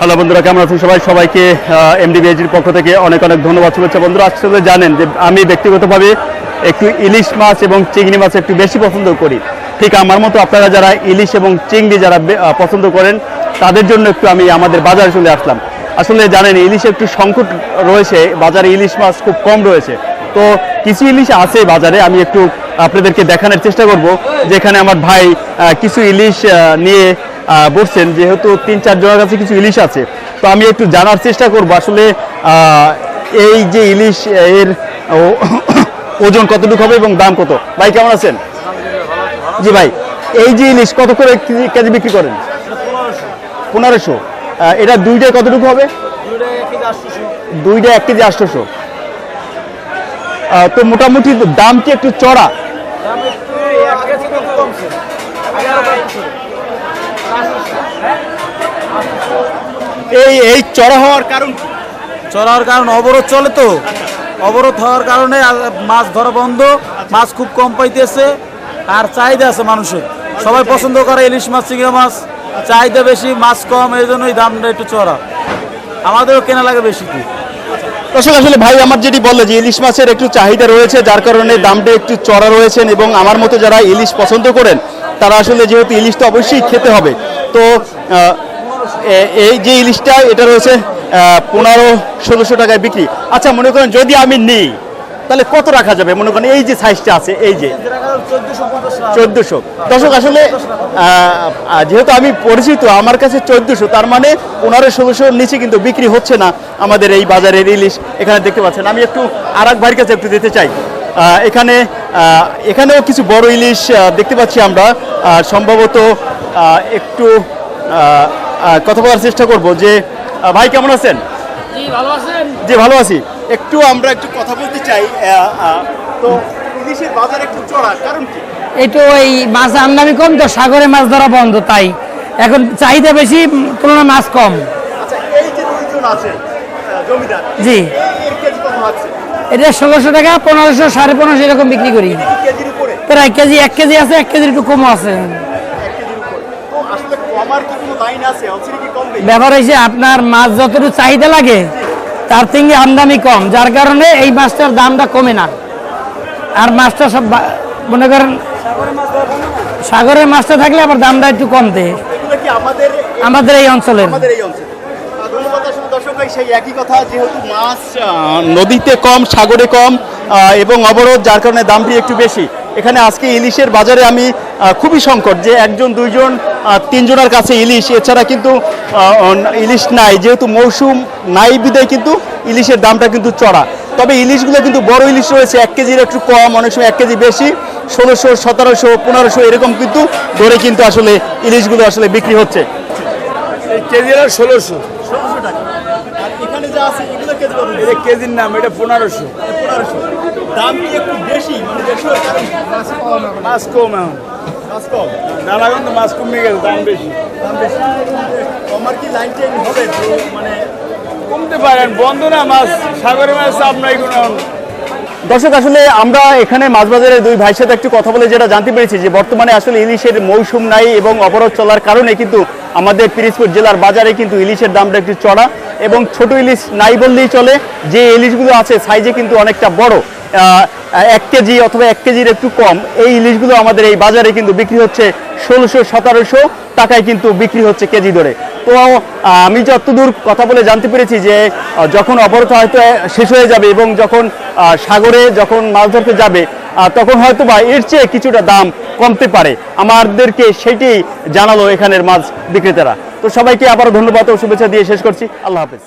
Hello বন্ধুরা, কেমন আছেন সবাই? সবাইকে এমডিবিএজির পক্ষ থেকে অনেক অনেক ধন্যবাদ, শুভেচ্ছা। বন্ধুরা আসলে জানেন যে আমি ব্যক্তিগতভাবে একটু ইলিশ মাছ এবং চিংড়ি মাছ একটু বেশি পছন্দ করি। ঠিক আমার মতো আপনারা যারা ইলিশ এবং চিংড়ি যারা পছন্দ করেন, তাদের জন্য একটু আমি আমাদের বাজারে চলে আসলাম। আসলে জানেন, ইলিশ একটু সংকট রয়েছে, বাজারে ইলিশ মাছ খুব কম রয়েছে। তো কিছু ইলিশ আছে বাজারে, আমি একটু আপনাদেরকে দেখানোর চেষ্টা করব। যেখানে আমার ভাই কিছু ইলিশ নিয়ে বসছেন যেহেতু তিন চার জনের কাছে কিছু ইলিশ আছে। তো আমি একটু জানার চেষ্টা করব আসলে এই যে ইলিশ এর ওজন কতটুকু হবে এবং দাম কত? ভাই কেমন আছেন? জি ভাই এই যে ইলিশ কত করে কেজি কেজি বিক্রি করেন? পনেরোশো। এটা দুইটায় কতটুকু হবে? দুইটা এক কেজি আটশোশো। তো মোটামুটি দাম কি একটু চড়া এই এই চড়া হওয়ার কারণ কি? চড়ার কারণ অবরোধ চলে তো। অবরোধ হওয়ার কারণে মাছ ধরা বন্ধ মাছ খুব কম পাইতেছে আর চাহিদা আছে মানুষের। সবাই পছন্দ করে ইলিশ মাছ চিংড়ি মাছ চাহিদা বেশি মাছ কম এই জন্যই দামটা একটু চড়া। আমাদেরও কেনা লাগে বেশি কি। দর্শক আসলে ভাই আমার যেটি বলল যে ইলিশ মাছের একটু চাহিদা রয়েছে যার কারণে দামটা একটু চড়া রয়েছেন এবং আমার মতো যারা ইলিশ পছন্দ করেন তারা আসলে যেহেতু ইলিশ তো অবশ্যই খেতে হবে। তো এই যে ইলিশটা, এটা রয়েছে পনেরো, ষোলোশো টাকায় বিক্রি। আচ্ছা মনে করেন যদি আমি নিই, তাহলে কত রাখা যাবে? মনে করেন এই যে সাইজটা আছে, এই যে। চোদ্দশো। দর্শক, আসলে যেহেতু আমি পরিচিত, আমার কাছে চোদ্দশো, তার মানে পনেরো ষোলোশোর নিচে কিন্তু বিক্রি হচ্ছে না আমাদের এই বাজারের ইলিশ। এখানে দেখতে পাচ্ছেন, আমি একটু আর এক ভাইয়ের কাছে একটু যেতে চাই। এখানে এখানেও কিছু বড় ইলিশ দেখতে পাচ্ছি আমরা। সম্ভবত একটু কথা বলার চেষ্টা করব যে ভাই কেমন আছেন? জি ভালো আছেন? জি ভালো আছি। একটু আমরা একটু কথা বলতে চাই তো ইলিশের বাজার একটু চড়া কারণ কি? এই তো এই মাছ আমদানি কম তো সাগরে মাছ ধরা বন্ধ তাই। এখন চাহিদা বেশি তুলনায় মাছ কম। আচ্ছা এই যে দুইজন আছে জমিদার জি। এই এর কেজি কত আছে? এটা ষোলোশো টাকা পনেরোশো সাড়ে পনেরোশো এরকম বিক্রি করি। প্রায় কেজি এক কেজি আছে এক কেজির একটু কমও আছে এক কেজির উপরে তো আসলে কমার কি কোনো লাইন আছে অবশ্যই কি কমবে ব্যাপার হয়েছে আপনার মাছ যতটুকু চাহিদা লাগে তার থেকে আমদানি কম যার কারণে এই মাছটার দামটা কমে না। আর মাছটা সব মনে করেন সাগরের মাছটা থাকলে আবার দামটা একটু কম কি আমাদের এই অঞ্চলের। দর্শক ভাই সেই একই কথা যেহেতু মাছ নদীতে কম সাগরে কম এবং অবরোধ যার কারণে দামটি একটু বেশি। এখানে আজকে ইলিশের বাজারে আমি খুবই সংকট যে একজন দুইজন তিনজনের কাছে ইলিশ। এছাড়া কিন্তু ইলিশ নাই। যেহেতু মৌসুম নাই বিদায় কিন্তু ইলিশের দামটা কিন্তু চড়া। তবে ইলিশগুলো কিন্তু বড় ইলিশ রয়েছে। এক কেজির একটু কম অনেক সময় এক কেজি বেশি। ষোলোশো সতেরোশো পনেরোশো এরকম কিন্তু ধরে কিন্তু আসলে ইলিশগুলো আসলে বিক্রি হচ্ছে। কেজি হলো ষোলোশো। ষোলোশো টাকা। এখানে যা আছে এগুলো কেজি কেজির নাম এটা পনেরোশো। পনেরোশো। দাম কি একটু বেশি মানে? মাছ কম এখন। মাছ কম? নানা কিন্তু মাছ কমে গেছে দাম বেশি। দাম বেশি। আমার কি লাইন টাইন হবে? তো মানে কমতে পারেন বন্ধ না মাছ সাগরে মাছ চাপ নাই কোনো এখন। দর্শক আসলে আমরা এখানে মাছ বাজারে দুই ভাইয়ের সাথে একটু কথা বলে যেটা জানতে পেরেছি যে বর্তমানে আসলে ইলিশের মৌসুম নাই এবং অবরোধ চলার কারণে কিন্তু আমাদের পিরিজপুর জেলার বাজারে কিন্তু ইলিশের দামটা একটু চড়া এবং ছোট ইলিশ নাই বললেই চলে। যে ইলিশগুলো আছে সাইজে কিন্তু অনেকটা বড়। এক কেজি অথবা এক কেজির একটু কম। এই ইলিশগুলো আমাদের এই বাজারে কিন্তু বিক্রি হচ্ছে ষোলোশো, সতেরোশো টাকায় কিন্তু বিক্রি হচ্ছে কেজি ধরে তো আমি যতদূর কথা বলে জানতে পেরেছি যে যখন অবরোধ হয়তো শেষ হয়ে যাবে এবং যখন সাগরে যখন মাছ ধরতে যাবে তখন হয়তো বা এর চেয়ে কিছুটা দাম কমতে পারে। আমাদেরকে সেটাই জানালো এখানের মাছ বিক্রেতারা। তো সবাইকে আবারও ধন্যবাদ ও শুভেচ্ছা দিয়ে শেষ করছি। আল্লাহ হাফেজ।